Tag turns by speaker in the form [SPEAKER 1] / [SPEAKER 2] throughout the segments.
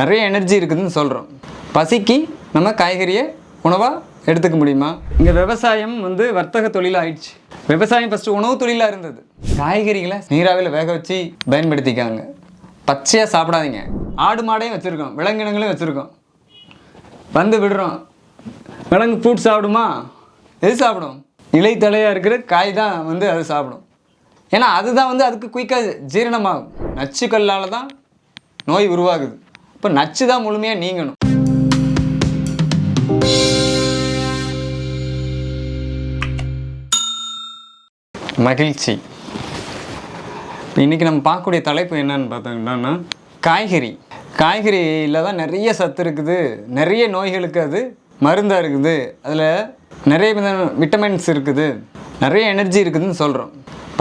[SPEAKER 1] நிறைய எனர்ஜி இருக்குதுன்னு சொல்கிறோம் பசிக்கு நம்ம காய்கறியை உணவாக எடுத்துக்க முடியுமா? இங்கே விவசாயம் வந்து வர்த்தக தொழில் ஆயிடுச்சு. விவசாயம் ஃபஸ்ட்டு உணவு தொழிலாக இருந்தது. காய்கறிகளை நீராவியில் வேக வச்சு பயன்படுத்திக்காங்க. பச்சையாக சாப்பிடாதீங்க. ஆடு மாடையும் வச்சுருக்கோம். விலங்கினங்களையும் வச்சுருக்கோம். வந்து விடுறோம். விலங்கு ஃப்ரூட் சாப்பிடுமா? எது சாப்பிடும்? இலை தலையாக இருக்கிற காய் தான் வந்து அது சாப்பிடும். ஏன்னா அதுதான் வந்து அதுக்கு குயிக்காக ஜீரணமாகும். நச்சுக்கல்லால் தான் நோய் உருவாகுது. இப்போ நச்சு தான் முழுமையாக நீங்கணும். மகிழ்ச்சி. இன்றைக்கி நம்ம பார்க்கக்கூடிய தலைப்பு என்னன்னு பார்த்தோம்னா காய்கறி. காய்கறியில் தான் நிறைய சத்து இருக்குது. நிறைய நோய்களுக்கு அது மருந்தாக இருக்குது. அதில் நிறைய விதமான விட்டமின்ஸ் இருக்குது. நிறைய எனர்ஜி இருக்குதுன்னு சொல்கிறோம்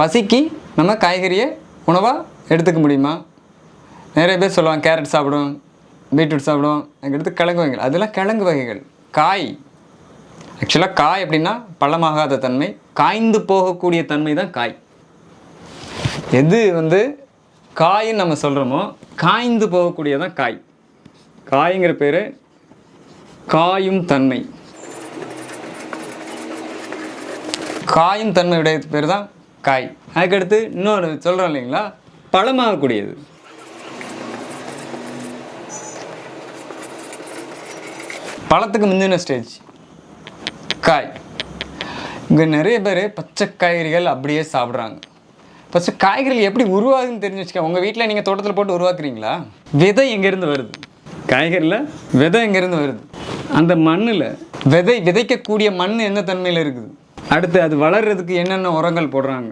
[SPEAKER 1] பசிக்கு நம்ம காய்கறியை உணவாக எடுத்துக்க முடியுமா? நிறைய பேர் சொல்லுவாங்க கேரட் சாப்பிடும். பீட்ரூட் சாப்பிடுவோம் அதுக்கடுத்து கிழங்கு வகைகள். அதெல்லாம் கிழங்கு வகைகள். காய். ஆக்சுவலாக காய் அப்படின்னா பழமாகாத தன்மை காய்ந்து போகக்கூடிய தன்மை தான் காய். எது வந்து காயின்னு நம்ம சொல்கிறோமோ காய்ந்து போகக்கூடியதான் காய். காய்ங்கிற பேர் காயும் தன்மை. காயும் தன்மையுடைய பேர் தான் காய். அதுக்கடுத்து இன்னொரு சொல்கிறோம் இல்லைங்களா? பழமாகக்கூடியது. பழத்துக்கு முந்தின ஸ்டேஜ் காய். இங்கே நிறைய பேர் பச்சை காய்கறிகள் அப்படியே சாப்பிட்றாங்க. ஃபஸ்ட்டு காய்கறிகள் எப்படி உருவாகுதுன்னு தெரிஞ்சு வச்சுக்க உங்கள் வீட்டில் நீங்கள் தோட்டத்தில் போட்டு உருவாக்குறீங்களா? விதை எங்கேருந்து வருது? காய்கறியில் விதை எங்கேருந்து வருது? அந்த மண்ணில். விதை விதைக்கக்கூடிய மண் என்ன தன்மையில் இருக்குது? அடுத்து அது வளர்றதுக்கு என்னென்ன உரங்கள் போடுறாங்க?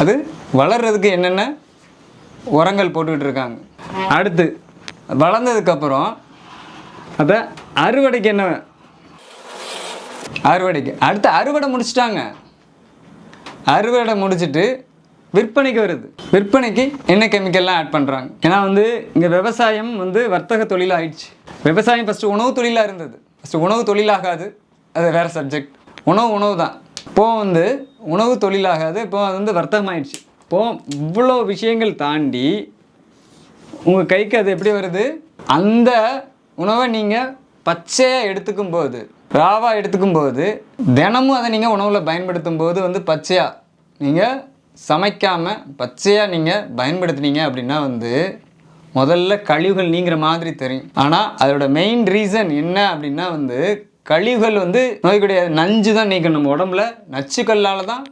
[SPEAKER 1] அது வளர்றதுக்கு என்னென்ன உரங்கள் போட்டுக்கிட்டு இருக்காங்க. அடுத்து. வளர்ந்ததுக்கப்புறம் அப்போ அறுவடைக்கு என்ன? அறுவடைக்கு. அடுத்து அறுவடை முடிச்சிட்டாங்க. அறுவடை முடிச்சுட்டு விற்பனைக்கு வருது. விற்பனைக்கு என்ன கெமிக்கல்லாம் ஆட் பண்ணுறாங்க ஏன்னா வந்து இங்கே விவசாயம் வந்து வர்த்தக தொழில் ஆயிடுச்சு விவசாயம் ஃபஸ்ட்டு உணவு தொழிலாக இருந்தது. ஃபஸ்ட்டு உணவு தொழிலாகாது. அது வேறு சப்ஜெக்ட் உணவு உணவு தான். இப்போ வந்து உணவு தொழிலாகாது. இப்போது அது வந்து வர்த்தகம் ஆயிடுச்சு இப்போது இவ்வளோ விஷயங்கள் தாண்டி உங்கள் கைக்கு அது எப்படி வருது? அந்த உணவை நீங்கள் பச்சையாக எடுத்துக்கும் போது ராவாக எடுத்துக்கும் போது தினமும் அதை நீங்கள் உணவில் பயன்படுத்தும் போது வந்து பச்சையாக நீங்கள் சமைக்காமல் பச்சையாக நீங்கள் பயன்படுத்துனீங்க அப்படின்னா வந்து முதல்ல கழிவுகள் நீங்கிற மாதிரி தெரியும். ஆனால் அதோட மெயின் ரீசன் என்ன அப்படின்னா வந்து கழிவுகள் வந்து நோய்க்குடைய நஞ்சு தான் நீக்கணும். நம்ம உடம்புல நச்சுக்கல்லால் தான்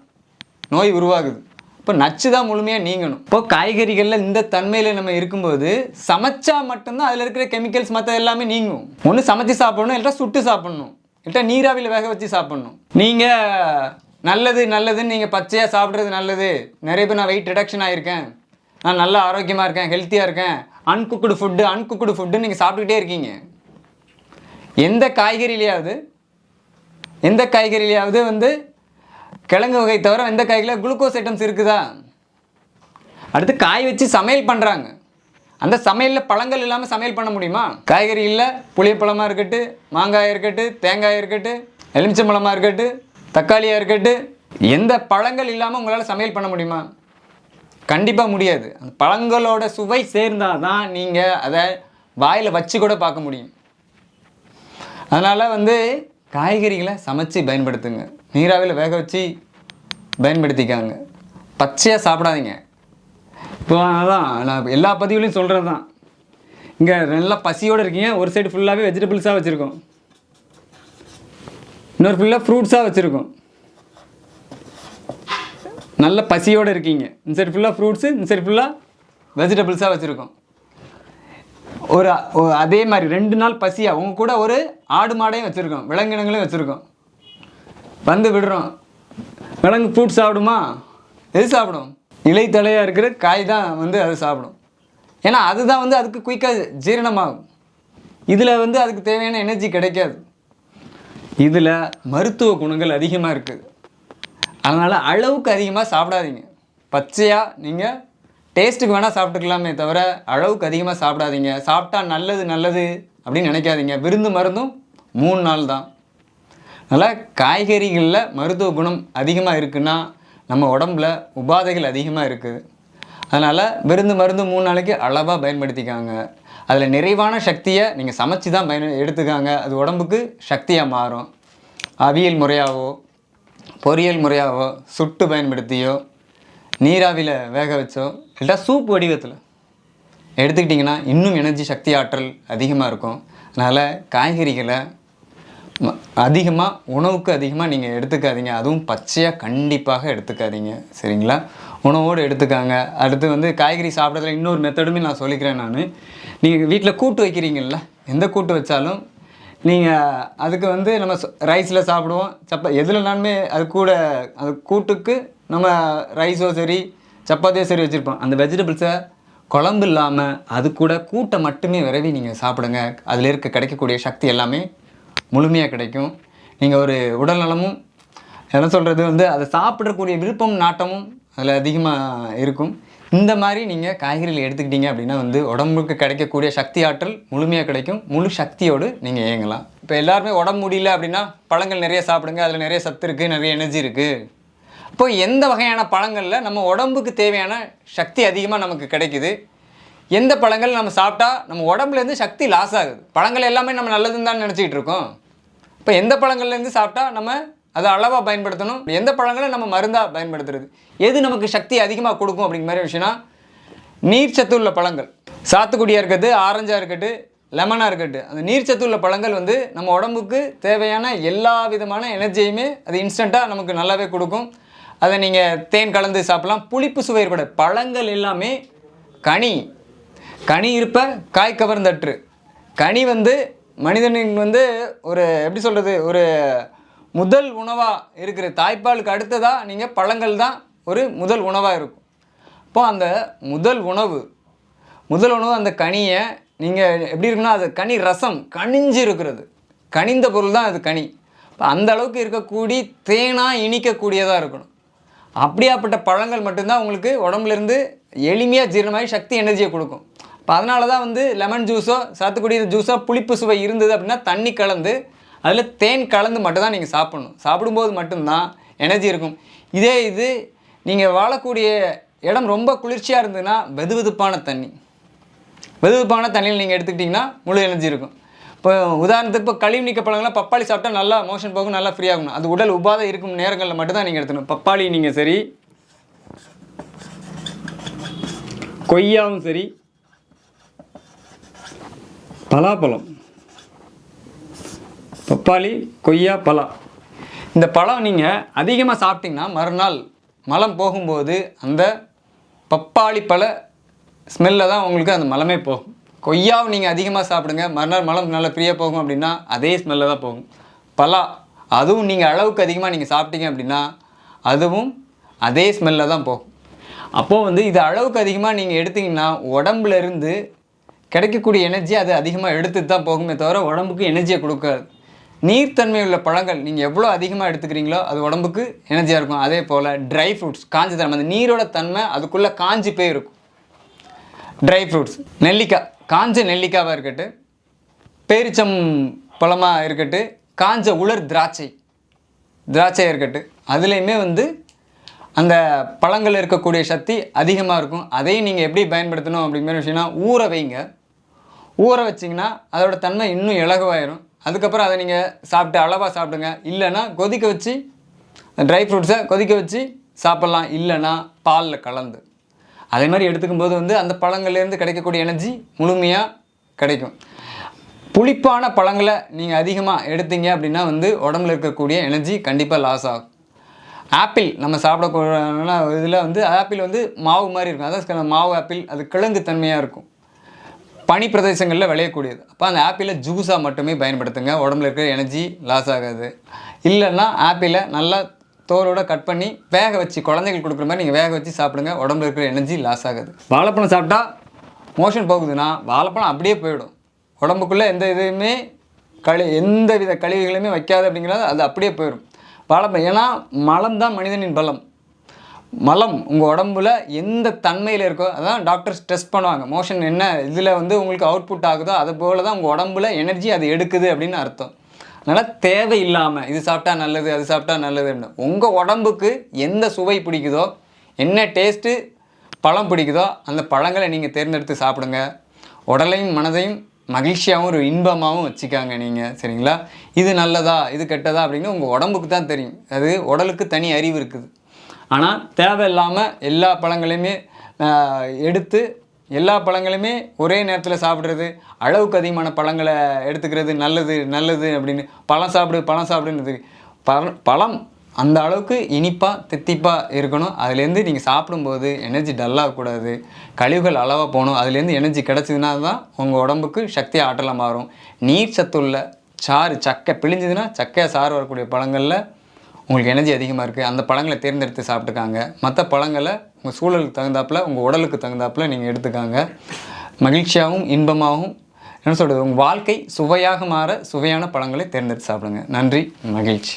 [SPEAKER 1] நோய் உருவாகுது. இப்போ நச்சு தான் முழுமையாக நீங்கணும். இப்போ காய்கறிகளில் இந்த தன்மையில் நம்ம இருக்கும்போது சமைச்சா மட்டும்தான் அதில் இருக்கிற கெமிக்கல்ஸ் மற்ற எல்லாமே நீங்கும். ஒன்று சமைச்சு சாப்பிடணும் இல்லை சுட்டு சாப்பிடணும். இல்லை நீராவியில் வேக வச்சு சாப்பிடணும். நீங்கள் நல்லது நல்லதுன்னு நீங்கள் பச்சையாக சாப்பிட்றது நல்லது. நிறைய பேர் நான் வெயிட் ரிடக்ஷன் ஆகிருக்கேன் நான் நல்லா ஆரோக்கியமாக இருக்கேன் ஹெல்த்தியாக இருக்கேன். அன்குக்குடு ஃபுட்டு அன்குக்குடு ஃபுட்டுன்னு நீங்கள் சாப்பிட்டுக்கிட்டே இருக்கீங்க. எந்த காய்கறிலையாவது எந்த காய்கறிலையாவது வந்து கிழங்கு வகை தவிர எந்த காய்களில் குளுக்கோஸ் ஐட்டம்ஸ் இருக்குதா? அடுத்து காய் வச்சு சமையல் பண்ணுறாங்க அந்த சமையலில் பழங்கள் இல்லாமல் சமையல் பண்ண முடியுமா? காய்கறி இல்லை புளியப்பழமாக இருக்கட்டு மாங்காய் இருக்கட்டு தேங்காய் இருக்கட்டு எலுமிச்சம்பழமாக இருக்கட்டு தக்காளியாக இருக்கட்டு எந்த பழங்கள் இல்லாமல் உங்களால் சமையல் பண்ண முடியுமா? கண்டிப்பாக முடியாது. அந்த பழங்களோட சுவை சேர்ந்தால் தான் நீங்கள் அதை வாயில் வச்சு கூட பார்க்க முடியும். அதனால் வந்து காய்கறிகளை சமைச்சு பயன்படுத்துங்க. நீராவியில் வேக வச்சு பயன்படுத்திக்காங்க. பச்சையாக சாப்பிடாதீங்க. இப்போ அதான் நான் எல்லா பதிவுலையும் சொல்கிறது தான் இங்கே நல்லா பசியோடு இருக்கீங்க. ஒரு சைடு ஃபுல்லாகவே வெஜிடபிள்ஸாக வச்சுருக்கோம். இன்னொரு ஃபுல்லாக ஃப்ரூட்ஸாக வச்சுருக்கோம். நல்ல பசியோடு இருக்கீங்க. இந்த சைடு ஃபுல்லாக ஃப்ரூட்ஸு இந்த சைடு ஃபுல்லாக வெஜிடபிள்ஸாக வச்சுருக்கோம். ஒரு அதே மாதிரி ரெண்டு நாள் பசியாக உங்க கூட ஒரு ஆடு மாடையும் வச்சுருக்கோம் விலங்கினங்களையும் வச்சுருக்கோம். வந்து விடுறோம். விலங்கு ஃப்ரூட் சாப்பிடுமா? எது சாப்பிடும்? இலை தலையாக இருக்கிற காய் தான் வந்து அது சாப்பிடும். ஏன்னா அதுதான் வந்து அதுக்கு குயிக்காக ஜீரணமாகும். இதில் வந்து அதுக்கு தேவையான எனர்ஜி கிடைக்காது. இதில் மருத்துவ குணங்கள் அதிகமாக இருக்குது அதனால் அளவுக்கு அதிகமாக சாப்பிடாதீங்க. பச்சையாக நீங்கள் டேஸ்ட்டுக்கு வேணால் சாப்பிட்டுக்கலாமே தவிர அளவுக்கு அதிகமாக சாப்பிடாதீங்க. சாப்பிட்டா நல்லது நல்லது அப்படின்னு நினைக்காதீங்க. விருந்து மருந்தும் மூணு நாள் தான். அதனால் காய்கறிகளில் மருத்துவ குணம் அதிகமாக இருக்குன்னா நம்ம உடம்புல உபாதைகள் அதிகமாக இருக்குது. அதனால் விருந்து மருந்து மூணு நாளைக்கு அளவாக பயன்படுத்திக்காங்க. அதில் நிறைவான சக்தியை நீங்கள் சமைச்சு தான் பயன் எடுத்துக்காங்க. அது உடம்புக்கு சக்தியாக மாறும். அவியல் முறையாகவோ பொரியல் முறையாகவோ சுட்டு பயன்படுத்தியோ நீராவியில் வேக வச்சோ இல்லை சூப் வடிவத்தில். எடுத்துக்கிட்டிங்கன்னா இன்னும் எனர்ஜி சக்தி ஆற்றல் அதிகமாக இருக்கும். அதனால் காய்கறிகளை அதிகமாக உணவுக்கு அதிகமாக நீங்கள் எடுத்துக்காதீங்க. அதுவும் பச்சையாக கண்டிப்பாக எடுத்துக்காதீங்க. சரிங்களா? உணவோடு எடுத்துக்காங்க. அடுத்து வந்து காய்கறி சாப்பிட்றதுல இன்னொரு மெத்தடுமே நான் சொல்லிக்கிறேன் நான். நீங்கள் வீட்டில் கூட்டு வைக்கிறீங்கள எந்த கூட்டு வச்சாலும் நீங்கள் அதுக்கு வந்து நம்ம ரைஸில் சாப்பிடுவோம். சப்பா எதுலனாலுமே அது கூட அது கூட்டுக்கு நம்ம ரைஸோ சரி சப்பாத்தியாக சரி வச்சுருப்போம். அந்த வெஜிடபிள்ஸை குழம்பு இல்லாமல் அது கூட கூட்டை மட்டுமே விரவி நீங்கள் சாப்பிடுங்க. அதில் இருக்க கிடைக்கக்கூடிய சக்தி எல்லாமே முழுமையாக கிடைக்கும். நீங்கள் ஒரு உடல் நலமும் என்ன சொல்கிறது வந்து அதை சாப்பிடக்கூடிய விருப்பம் நாட்டமும் அதில் அதிகமாக இருக்கும். இந்த மாதிரி நீங்கள் காய்கறிகள் எடுத்துக்கிட்டீங்க அப்படின்னா வந்து உடம்புக்கு கிடைக்கக்கூடிய சக்தி ஆற்றல் முழுமையாக கிடைக்கும். முழு சக்தியோடு நீங்கள் இயங்கலாம். இப்போ எல்லாருமே உடம்பு முடியல அப்படின்னா பழங்கள் நிறைய சாப்பிடுங்க. அதில் நிறைய சத்து இருக்குது நிறைய எனர்ஜி இருக்குது இப்போ எந்த வகையான பழங்களில் நம்ம உடம்புக்கு தேவையான சக்தி அதிகமாக நமக்கு கிடைக்குது? எந்த பழங்கள் நம்ம சாப்பிட்டா நம்ம உடம்புலேருந்து சக்தி லாஸ் ஆகுது? பழங்கள் எல்லாமே நம்ம நல்லதுன்னு தான் நினச்சிக்கிட்டு இருக்கோம். இப்போ எந்த பழங்கள்லேருந்து சாப்பிட்டா நம்ம அதை அளவாக பயன்படுத்தணும்? எந்த பழங்களை நம்ம மருந்தாக பயன்படுத்துறது? எது நமக்கு சக்தி அதிகமாக கொடுக்கும் அப்படிங்கிற மாதிரி விஷயம்னா நீர் சத்து உள்ள பழங்கள். சாத்துக்குடியாக இருக்கட்டு ஆரஞ்சாக இருக்கட்டு லெமனாக இருக்கட்டு அந்த நீர் சத்து உள்ள பழங்கள் வந்து நம்ம உடம்புக்கு தேவையான எல்லா விதமான எனர்ஜியுமே அது இன்ஸ்டண்ட்டாக நமக்கு நல்லாவே கொடுக்கும். அதை நீங்கள் தேன் கலந்து சாப்பிடலாம். புளிப்பு சுவை ஏற்பட பழங்கள் எல்லாமே கனி. கனி இருப்ப காய் கவர்ந்தற்று. கனி வந்து மனிதனின் வந்து ஒரு எப்படி சொல்கிறது ஒரு முதல் உணவாக இருக்கிற தாய்ப்பாலுக்கு அடுத்ததாக நீங்கள் பழங்கள் தான் ஒரு முதல் உணவாக இருக்கும். அப்போது அந்த முதல் உணவு முதல் உணவு அந்த கனியை நீங்கள் எப்படி இருக்குன்னா அது கனி ரசம் கனிஞ்சு இருக்கிறது. கனிந்த பொருள் தான் அது கனி. இப்போ அந்த அளவுக்கு இருக்கக்கூடிய தேனாக இனிக்கக்கூடியதாக இருக்கணும். அப்படியாப்பட்ட பழங்கள் மட்டும்தான் உங்களுக்கு உடம்புலேருந்து எளிமையாக ஜீரணமாகி சக்தி எனர்ஜியை கொடுக்கும். இப்போ அதனால தான் வந்து லெமன் ஜூஸோ சாத்துக்குடி ஜூஸோ புளிப்பு சுவை இருந்தது அப்படின்னா தண்ணி கலந்து அதில் தேன் கலந்து மட்டும்தான் நீங்கள் சாப்பிடணும். சாப்பிடும்போது மட்டும்தான் எனர்ஜி இருக்கும். இதே இது நீங்கள் வாழக்கூடிய இடம் ரொம்ப குளிர்ச்சியாக இருந்ததுன்னா வெதுவெதுப்பான தண்ணி. வெதுவெதுப்பான தண்ணியில் நீங்கள் எடுத்துக்கிட்டிங்கன்னா முழு எனர்ஜி இருக்கும். இப்போ உதாரணத்துக்கு இப்போ கழிவு நீக்க பழங்கள்லாம் பப்பாளி சாப்பிட்டா நல்லா மோஷன் போகும் நல்லா ஃப்ரீ ஆகணும். அது உடல் உபாதை இருக்கும் நேரங்களில் மட்டும்தான் நீங்கள் எடுத்துக்கணும். பப்பாளி நீங்கள் சரி கொய்யாவும் சரி பலாப்பழம். பப்பாளி கொய்யா பலா. இந்த பழம் நீங்கள் அதிகமாக சாப்பிட்டீங்கன்னா மறுநாள் மலம் போகும்போது அந்த பப்பாளி பழ ஸ்மெல்ல தான் உங்களுக்கு அந்த மலமே போகும். கொய்யாவை நீங்கள் அதிகமாக சாப்பிடுங்க. மறுநாள் மலம் நல்லா ஃப்ரீயாக போகும் அப்படின்னா அதே ஸ்மெல்ல தான் போகும். பலா அதுவும் நீங்கள் அளவுக்கு அதிகமாக நீங்கள் சாப்பிட்டீங்க அப்படின்னா அதுவும் அதே ஸ்மெல்ல தான் போகும். அப்போது வந்து இது அளவுக்கு அதிகமாக நீங்கள் எடுத்தீங்கன்னா உடம்புல இருந்து கிடைக்கக்கூடிய எனர்ஜி அது அதிகமாக எடுத்துட்டு தான் போகுமே தவிர உடம்புக்கு எனர்ஜியை கொடுக்காது. நீர்த்தன்மை உள்ள பழங்கள் நீங்கள் எவ்வளோ அதிகமாக எடுத்துக்கிறீங்களோ அது உடம்புக்கு எனர்ஜியாக இருக்கும். அதே போல் ட்ரை ஃப்ரூட்ஸ் காஞ்ச தன்மை அந்த நீரோட தன்மை அதுக்குள்ளே காஞ்சி போய் இருக்கும் ட்ரை ஃப்ரூட்ஸ் நெல்லிக்காய். காஞ்ச நெல்லிக்காவாக இருக்கட்டும் பேரிச்சம் பழமாக இருக்கட்டும் காஞ்ச உலர் திராட்சை திராட்சையாக இருக்கட்டும் அதுலேயுமே வந்து அந்த பழங்கள் இருக்கக்கூடிய சக்தி அதிகமாக இருக்கும். அதையும் நீங்கள் எப்படி பயன்படுத்தணும் அப்படிங்கிற விஷயம்னா ஊற வைங்க. ஊற வச்சிங்கன்னா அதோட தன்மை இன்னும் இலகுவாயிரும். அதுக்கப்புறம் அதை நீங்கள் சாப்பிட்டு அளவாக சாப்பிடுங்க. இல்லைன்னா கொதிக்க வச்சு ட்ரை ஃப்ரூட்ஸை கொதிக்க வச்சு சாப்பிட்லாம். இல்லைன்னா பாலில் கலந்து. அதே மாதிரி எடுத்துக்கும் போது வந்து அந்த பழங்கள்லேருந்து கிடைக்கக்கூடிய எனர்ஜி முழுமையாக கிடைக்கும். புளிப்பான பழங்களை நீங்கள் அதிகமாக எடுத்தீங்க அப்படின்னா வந்து உடம்புல இருக்கக்கூடிய எனர்ஜி கண்டிப்பாக லாஸ் ஆகும். ஆப்பிள் நம்ம சாப்பிடக்கூடிய இதில் வந்து ஆப்பிள் வந்து மாவு மாதிரி இருக்கும். அதான் மாவு ஆப்பிள் அது கிழங்கு தன்மையாக இருக்கும். பனி பிரதேசங்களில் விளையக்கூடியது. அப்போ அந்த ஆப்பிளை ஜூஸாக மட்டுமே பயன்படுத்துங்க. உடம்புல இருக்கிற எனர்ஜி லாஸ் ஆகாது. இல்லைன்னா ஆப்பிளை நல்லா தோலோட கட் பண்ணி வேக வச்சு குழந்தைகள் கொடுக்குற மாதிரி நீங்கள் வேக வச்சு சாப்பிடுங்க. உடம்புல இருக்கிற எனர்ஜி லாஸ் ஆகுது. வாழைப்பழம் சாப்பிட்டா மோஷன் போகுதுன்னா வாழைப்பழம் அப்படியே போயிடும். உடம்புக்குள்ளே எந்த இதுவுமே கழி எந்த வித கழிவுகளுமே வைக்காது அப்படிங்கிறது அது அப்படியே போயிடும். வாழைப்பழம் ஏன்னா மலம் தான் மனிதனின் பலம். மலம் உங்கள் உடம்புல எந்த தன்மையில் இருக்கோ அதான் டாக்டர்ஸ் டெஸ்ட் பண்ணுவாங்க. மோஷன் என்ன இதில் வந்து உங்களுக்கு அவுட்புட் ஆகுதோ அது போல தான் உங்கள் உடம்புல எனர்ஜி அது எடுக்குது அப்படின்னு அர்த்தம். அதனால் தேவையில்லாமல் இது சாப்பிட்டா நல்லது அது சாப்பிட்டா நல்லதுன்னு உங்கள் உடம்புக்கு எந்த சுவை பிடிக்குதோ என்ன டேஸ்ட்டு பழம் பிடிக்குதோ அந்த பழங்களை நீங்கள் தேர்ந்தெடுத்து சாப்பிடுங்க. உடலையும் மனதையும் மகிழ்ச்சியாகவும் ஒரு இன்பமாகவும் வச்சுக்காங்க நீங்கள் சரிங்களா? இது நல்லதா இது கெட்டதா அப்படின்னு உங்கள் உடம்புக்கு தான் தெரியும். அது உடலுக்கு தனி அறிவு இருக்குது. ஆனால் தேவையில்லாமல் எல்லா பழங்களையுமே எடுத்து எல்லா பழங்களுமே ஒரே நேரத்தில் சாப்பிட்றது அளவுக்கு அதிகமான பழங்களை எடுத்துக்கிறது நல்லது நல்லது அப்படின்னு பழம் சாப்பிடு பழம் சாப்பிடுன்றது. பழம் பழம் அந்த அளவுக்கு இனிப்பாக தித்திப்பாக இருக்கணும். அதுலேருந்து நீங்கள் சாப்பிடும்போது எனர்ஜி டல்லாகக்கூடாது கழிவுகள் அளவாக போகணும். அதுலேருந்து எனர்ஜி கிடச்சிதுன்னா தான் உங்கள் உடம்புக்கு சக்தி ஆற்றலாக மாறும். நீர் சத்துள்ள சாறு சக்கை பிழிஞ்சதுன்னா சக்கையாக சாறு வரக்கூடிய பழங்களில் உங்களுக்கு எனர்ஜி அதிகமாக இருக்குது அந்த பழங்களை தேர்ந்தெடுத்து சாப்பிட்டுக்காங்க. மற்ற பழங்களை உங்கள் சூழலுக்கு தகுந்தாப்புல உங்கள் உடலுக்கு தகுந்தாப்புல நீங்கள் எடுத்துக்காங்க. மகிழ்ச்சியாகவும் இன்பமாகவும் என்ன சொல்கிறது உங்கள் வாழ்க்கை சுவையாக மாற சுவையான பழங்களை தேர்ந்தெடுத்து சாப்பிடுங்க. நன்றி மகிழ்ச்சி.